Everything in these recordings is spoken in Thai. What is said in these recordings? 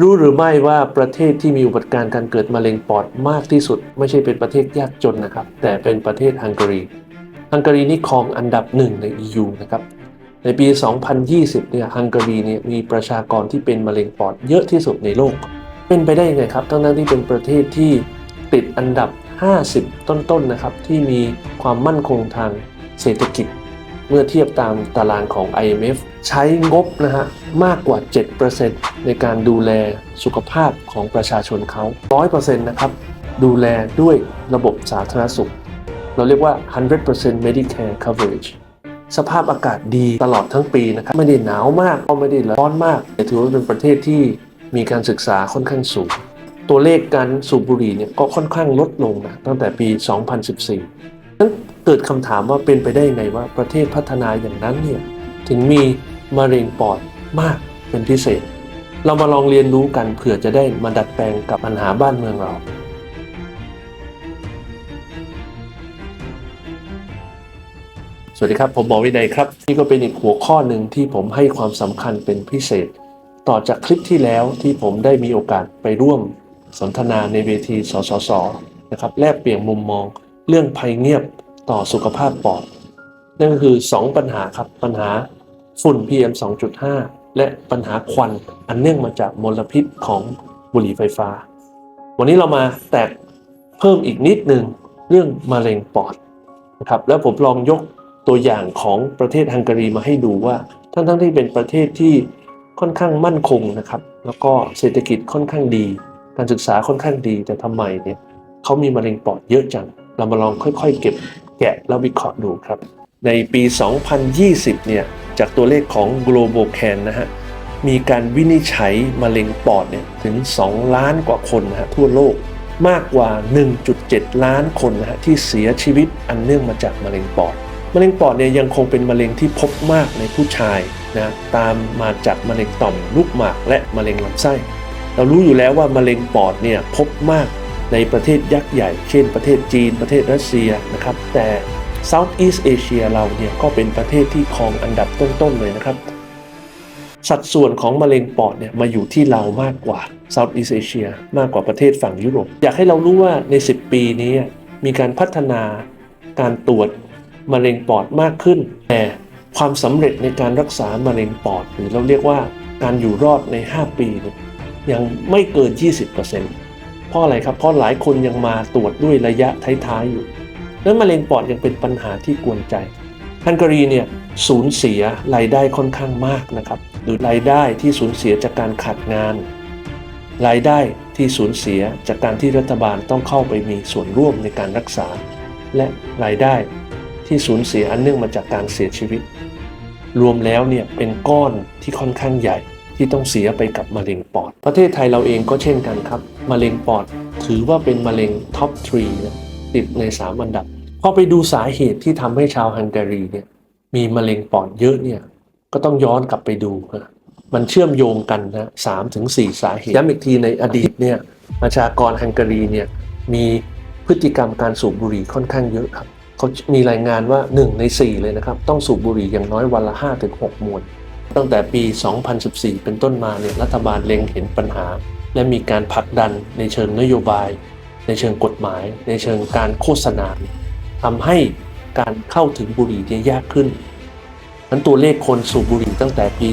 รู้หรือไม่ว่าประเทศที่มีอุบัติการณ์การเกิดมะเร็งปอดมากที่สุด ไม่ใช่เป็นประเทศยากจนนะครับ แต่เป็นประเทศฮังการี ฮังการีนี่ครองอันดับหนึ่งใน EU นะครับในปี 2020 เนี่ยฮังการีเนี่ยมีประชากรที่เป็นมะเร็งปอดเยอะที่สุดในโลก เป็นไปได้ยังไงครับทั้งนั้นที่เป็นประเทศที่ติดอันดับ 50 ต้นๆนะครับที่มีความมั่นคงทางเศรษฐกิจ เมื่อเทียบตามตารางของ IMF ใช้งบนะฮะมากกว่า 7%ในการดูแลสุขภาพของประชาชนเขา 100%นะครับดูแลด้วยระบบสาธารณสุข เราเรียกว่า 100% Medicare coverage สภาพอากาศดีตลอดทั้งปีนะครับไม่ได้หนาวมากก็ไม่ได้ร้อนมากแต่ถือว่าเป็นประเทศที่มีการศึกษาค่อนข้างสูง ตัวเลขการสูบบุหรี่เนี่ยก็ค่อนข้างลดลงนะตั้งแต่ปี 2014 นั้นเกิดคำถามว่าเป็นไปได้ไงว่าประเทศพัฒนาอย่างนั้นเนี่ยถึงมีมะเร็งปอดมากเป็นพิเศษ เรามาลองเรียนรู้กันเผื่อจะได้มาดัดแปลงกับปัญหาบ้านเมืองเราสวัสดีครับ ผมหมอวินัยครับ นี่ก็เป็นอีกหัวข้อหนึ่งที่ผมให้ความสำคัญเป็นพิเศษ ต่อจากคลิปที่แล้วที่ผมได้มีโอกาสไปร่วมสนทนาในเวทีสสสนะครับแลกเปลี่ยนมุมมอง เรื่องภัยเงียบต่อสุขภาพปอด นั่นก็คือ 2 ปัญหาครับปัญหาฝุ่น PM 2.5 และปัญหาควันอันเนื่องมาจากมลพิษของบุหรี่ไฟฟ้า วันนี้เรามาแตกเพิ่มอีกนิดหนึ่งเรื่องมะเร็งปอดนะครับแล้วผมลองยกตัวอย่างของประเทศฮังการีมาให้ดูว่าทั้งทั้งที่เป็นประเทศที่ค่อนข้างมั่นคงนะครับ แล้วก็เศรษฐกิจค่อนข้างดี การศึกษาค่อนข้างดีแต่ทำไมเนี่ยเขามีมะเร็งปอดเยอะจัง เรามาลองค่อยๆ เก็บแกะแล้ววิเคราะห์ดูครับ ในปี 2020 เนี่ย จากตัวเลขของ Global Can นะฮะ มีการวินิจฉัยมะเร็งปอดเนี่ยถึง 2 ล้านกว่าคนนะฮะทั่วโลกมากกว่า 1.7 ล้านคนนะฮะที่เสียชีวิตอันเนื่องมาจากมะเร็งปอดมะเร็งปอดเนี่ยยังคงเป็นมะเร็งที่พบมากในผู้ชายนะตามมาจากมะเร็งต่อมลูกหมากและมะเร็งลำไส้ เรารู้อยู่แล้วว่ามะเร็งปอดเนี่ยพบมาก ในประเทศยักษ์ใหญ่ เช่นประเทศจีน ประเทศรัสเซียนะครับ แต่ Southeast Asia เราเนี่ยก็เป็นประเทศที่ครองอันดับต้นๆเลยนะครับ สัดส่วนของมะเร็งปอดเนี่ยมาอยู่ที่เรามากกว่า Southeast Asia มากกว่าประเทศฝั่งยุโรป อยากให้เรารู้ว่าใน 10 ปีนี้มีการพัฒนาการตรวจมะเร็งปอดมากขึ้น แต่ความสำเร็จในการรักษามะเร็งปอด หรือเราเรียกว่าการอยู่รอดใน 5 ปียยังไม่เกิน 20% เพราะอะไรครับ เพราะหลายคนยังมาตรวจด้วยระยะท้ายๆอยู่นั้นมะเร็งปอดยังเป็นปัญหาที่กวนใจฮังการีเนี่ยสูญเสียรายได้ค่อนข้างมากนะครับหรือรายได้ที่สูญเสียจากการขาดงาน รายได้ที่สูญเสียจากการที่รัฐบาลต้องเข้าไปมีส่วนร่วมในการรักษา และรายได้ที่สูญเสียอันเนื่องมาจากการเสียชีวิต รวมแล้วเนี่ยเป็นก้อนที่ค่อนข้างใหญ่ ที่ต้องเสียไปกับมะเร็งปอด ประเทศไทยเราเองก็เช่นกันครับ มะเร็งปอดถือว่าเป็นมะเร็งท็อปทรีนะติดใน 3 อันดับ พอไปดูสาเหตุที่ทำให้ชาวฮังการีเนี่ยมีมะเร็งปอดเยอะเนี่ยก็ต้องย้อนกลับไปดูนะมันเชื่อมโยงกันนะสามถึงสี่สาเหตุย้ำอีกทีในอดีตเนี่ยประชากรฮังการีเนี่ยมีพฤติกรรมการสูบบุหรี่ค่อนข้างเยอะครับเขามีรายงานว่า 1 ใน 4 เลยนะครับ ต้องสูบบุหรี่อย่างน้อยวันละ 5-6 มวน ตั้งแต่ปี 2014 เป็นต้นมาเนี่ยรัฐบาลเล็งเห็นปัญหา และมีการผลักดันในเชิงนโยบาย ในเชิงกฎหมาย ในเชิงการโฆษณาทำให้การเข้าถึงบุหรี่เนี่ยยากขึ้นนั้นตัวเลขคนสูบบุหรี่ตั้งแต่ปี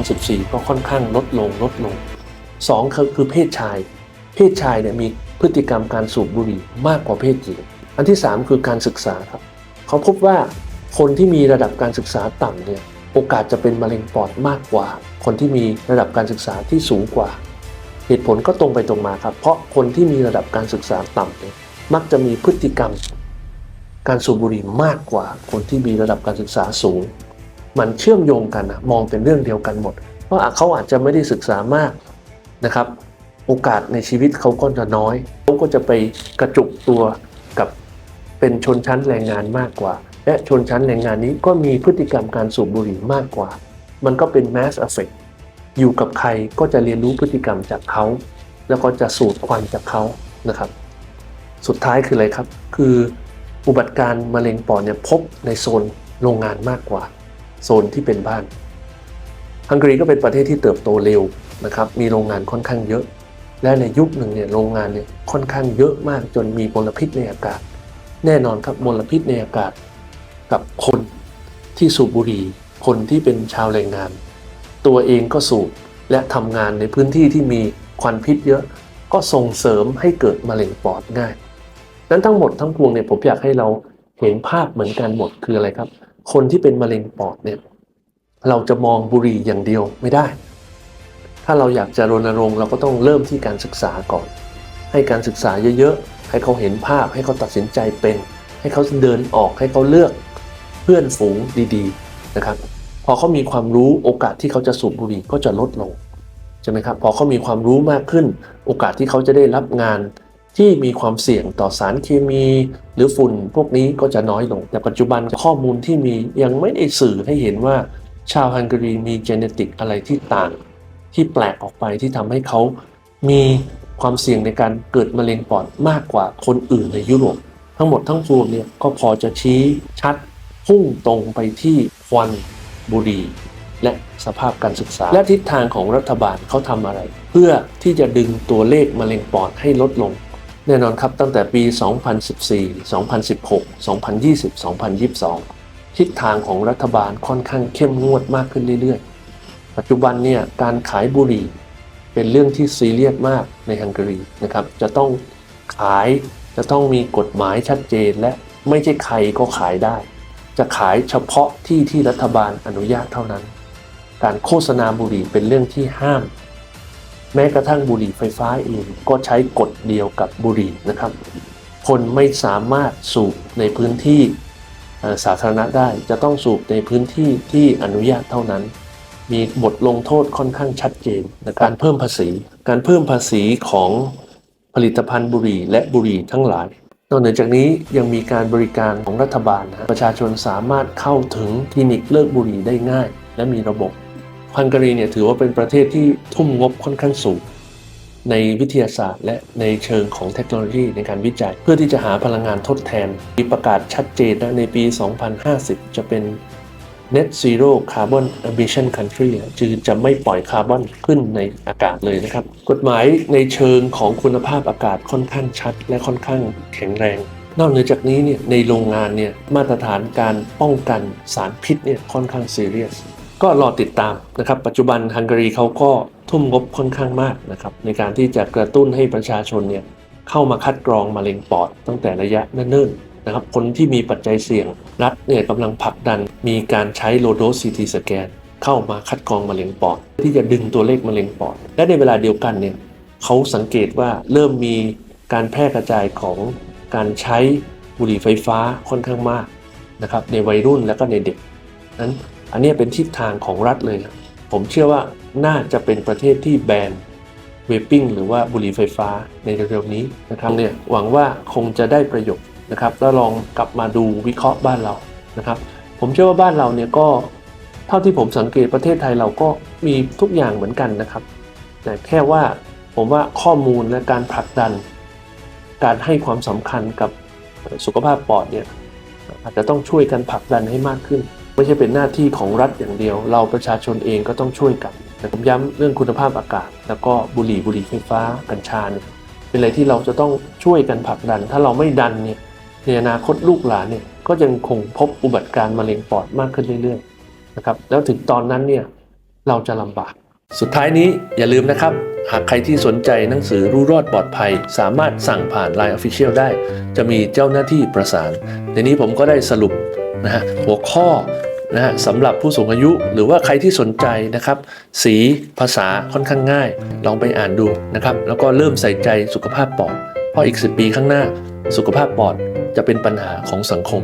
2014 ก็ค่อนข้างลดลงลดลง 2 คือคือเพศชาย เพศชายเนี่ยมีพฤติกรรมการสูบบุหรี่มากกว่าเพศหญิง อันที่ 3 คือการศึกษาครับ เขาพบว่าคนที่มีระดับการศึกษาต่ำเนี่ย โอกาสจะเป็นมะเร็งปอดมากกว่า คนที่มีระดับการศึกษาที่สูงกว่า เหตุผลก็ตรงไปตรงมาครับ เพราะคนที่มีระดับการศึกษาต่ำเนี่ยมักจะมีพฤติกรรม การสูบบุหรี่มากกว่า คนที่มีระดับการศึกษาสูง มันเชื่อมโยงกันนะมองเป็นเรื่องเดียวกันหมดเพราะเขาอาจจะไม่ได้ศึกษามากนะครับ โอกาสในชีวิตเขาก็จะน้อยเขาก็จะไปกระจุกตัวกับเป็นชนชั้นแรงงานมากกว่า และชนชั้นแรงงานนี้ก็มีพฤติกรรมการสูบบุหรี่มากกว่า มันก็เป็น mass effect อยู่กับใครก็จะเรียนรู้พฤติกรรมจากเขา แล้วก็จะสูดควันจากเขานะครับ สุดท้ายคืออะไรครับ คืออุบัติการมะเร็งปอดเนี่ยพบในโซนโรงงานมากกว่า โซนที่เป็นบ้าน ฮังการีก็เป็นประเทศที่เติบโตเร็วนะครับ มีโรงงานค่อนข้างเยอะ และในยุคหนึ่งเนี่ยโรงงานเนี่ยค่อนข้างเยอะมากจนมีมลพิษในอากาศ แน่นอนครับมลพิษในอากาศ กับคนที่สูบบุหรี่คนที่เป็นชาวแรงงาน ตัวเองก็สูบและทำงานในพื้นที่ที่มีควันพิษเยอะ ก็ส่งเสริมให้เกิดมะเร็งปอดง่ายนั้นทั้งหมดทั้งปวงเนี่ยผมอยากให้เราเห็นภาพเหมือนกันหมดคืออะไรครับ คนที่เป็นมะเร็งปอดเนี่ยเราจะมองบุหรี่อย่างเดียวไม่ได้ ถ้าเราอยากจะรณรงค์เราก็ต้องเริ่มที่การศึกษาก่อน ให้การศึกษาเยอะๆ ให้เขาเห็นภาพให้เขาตัดสินใจเป็น ให้เขาเดินออกให้เขาเลือก เพื่อนฝูงดีๆนะครับ พอเขามีความรู้โอกาสที่เขาจะสูบบุหรี่ก็จะลดลงใช่ไหมครับพอเขามีความรู้มากขึ้น โอกาสที่เขาจะได้รับงานที่มีความเสี่ยงต่อสารเคมี หรือฝุ่นพวกนี้ก็จะน้อยลง แต่ปัจจุบันข้อมูลที่มียังไม่ได้สื่อให้เห็นว่าชาวฮังการีมีเจเนติกอะไรที่ต่าง ที่แปลกออกไปที่ทำให้เขามีความเสี่ยงในการเกิดมะเร็งปอดมากกว่าคนอื่นในยุโรป ทั้งหมดทั้งปวงเนี่ยก็พอจะชี้ชัด พุ่งตรงไปที่ควันบุหรี่และสภาพการศึกษา และทิศทางของรัฐบาลเขาทำอะไร เพื่อที่จะดึงตัวเลขมะเร็งปอดให้ลดลง แน่นอนครับตั้งแต่ปี 2014 2016 2020 2022 ทิศทางของรัฐบาลค่อนข้างเข้มงวดมากขึ้นเรื่อยๆ ปัจจุบันเนี่ยการขายบุหรี่เป็นเรื่องที่ซีเรียสมากในฮังการีนะครับจะต้องขายจะต้องมีกฎหมายชัดเจนและไม่ใช่ใครก็ขายได้ จะขายเฉพาะที่ที่รัฐบาลอนุญาตเท่านั้น การโฆษณาบุหรี่เป็นเรื่องที่ห้าม แม้กระทั่งบุหรี่ไฟฟ้าเองก็ใช้กฎเดียวกับบุหรี่นะครับ คนไม่สามารถสูบในพื้นที่สาธารณะได้จะต้องสูบในพื้นที่ที่อนุญาตเท่านั้น มีบทลงโทษค่อนข้างชัดเจนในการเพิ่มภาษี การเพิ่มภาษีของผลิตภัณฑ์บุหรี่และบุหรี่ทั้งหลาย นอกเหนือจากนี้ยังมีการบริการของรัฐบาลนะฮะประชาชนสามารถเข้าถึงคลินิกเลิกบุหรี่ได้ง่าย และมีระบบฮังการีเนี่ยถือว่าเป็นประเทศที่ทุ่มงบค่อนข้างสูง ในวิทยาศาสตร์ และในเชิงของเทคโนโลยีในการวิจัย เพื่อที่จะหาพลังงานทดแทนมีประกาศชัดเจนนะในปี 2050 จะเป็น Net Zero Carbon Emission Country อะคือจะไม่ปล่อยคาร์บอนขึ้นในอากาศเลยนะครับ กฎหมายในเชิงของคุณภาพอากาศค่อนข้างชัด และค่อนข้างแข็งแรง นอกเหนือจากนี้เนี่ยในโรงงานเนี่ยมาตรฐานการป้องกันสารพิษเนี่ยค่อนข้างซีเรียสก็รอติดตามนะครับ ปัจจุบันฮังการีเขาก็ทุ่มงบค่อนข้างมากนะครับในการที่จะกระตุ้นให้ประชาชนเนี่ยเข้ามาคัดกรองมะเร็งปอดตั้งแต่ระยะเนิ่นๆนะครับคนที่มีปัจจัยเสี่ยง รัฐเนี่ยกำลังผลักดันมีการใช้โลโดซีทีสแกนเข้ามาคัดกรองมะเร็งปอด ที่จะดึงตัวเลขมะเร็งปอด และในเวลาเดียวกันเนี่ยเขาสังเกตว่าเริ่มมีการแพร่กระจายของการใช้บุหรี่ไฟฟ้าค่อนข้างมากนะครับในวัยรุ่นและก็ในเด็กนั้นอันนี้เป็นทิศทางของรัฐเลย ผมเชื่อว่าน่าจะเป็นประเทศที่แบนเวปิ้งหรือว่าบุหรี่ไฟฟ้าในเร็วๆนี้นะครับเนี่ยหวังว่าคงจะได้ประโยชน์ นะครับแล้วลองกลับมาดูวิเคราะห์บ้านเรานะครับ ผมเชื่อว่าบ้านเราเนี่ยก็เท่าที่ผมสังเกตประเทศไทยเราก็มีทุกอย่างเหมือนกันนะครับแต่แค่ว่าผมว่าข้อมูลและการผลักดัน การให้ความสำคัญกับสุขภาพปอดเนี่ยอาจจะต้องช่วยกันผลักดันให้มากขึ้น ไม่ใช่เป็นหน้าที่ของรัฐอย่างเดียว เราประชาชนเองก็ต้องช่วยกันแต่ผมย้ำเรื่องคุณภาพอากาศ แล้วก็บุหรี่บุหรี่ไฟฟ้ากัญชาเนี่ยเป็นอะไรที่เราจะต้องช่วยกันผลักดัน ถ้าเราไม่ดันเนี่ย ในอนาคตลูกหลานเนี่ยก็ยังคงพบอุบัติการ์มะเร็งปอดมากขึ้นเรื่อยๆนะครับแล้วถึงตอนนั้นเนี่ยเราจะลำบาก สุดท้ายนี้อย่าลืมนะครับ หากใครที่สนใจหนังสือรู้รอดปลอดภัย สามารถสั่งผ่าน Line Official ได้ จะมีเจ้าหน้าที่ประสาน ในนี้ผมก็ได้สรุปนะฮะหัวข้อนะฮะสำหรับผู้สูงอายุหรือว่าใครที่สนใจนะครับ สีภาษาค่อนข้างง่าย ลองไปอ่านดูนะครับ แล้วก็เริ่มใส่ใจสุขภาพปอดเพราะอีก 10 ปีข้างหน้าสุขภาพปอด จะเป็นปัญหาของสังคม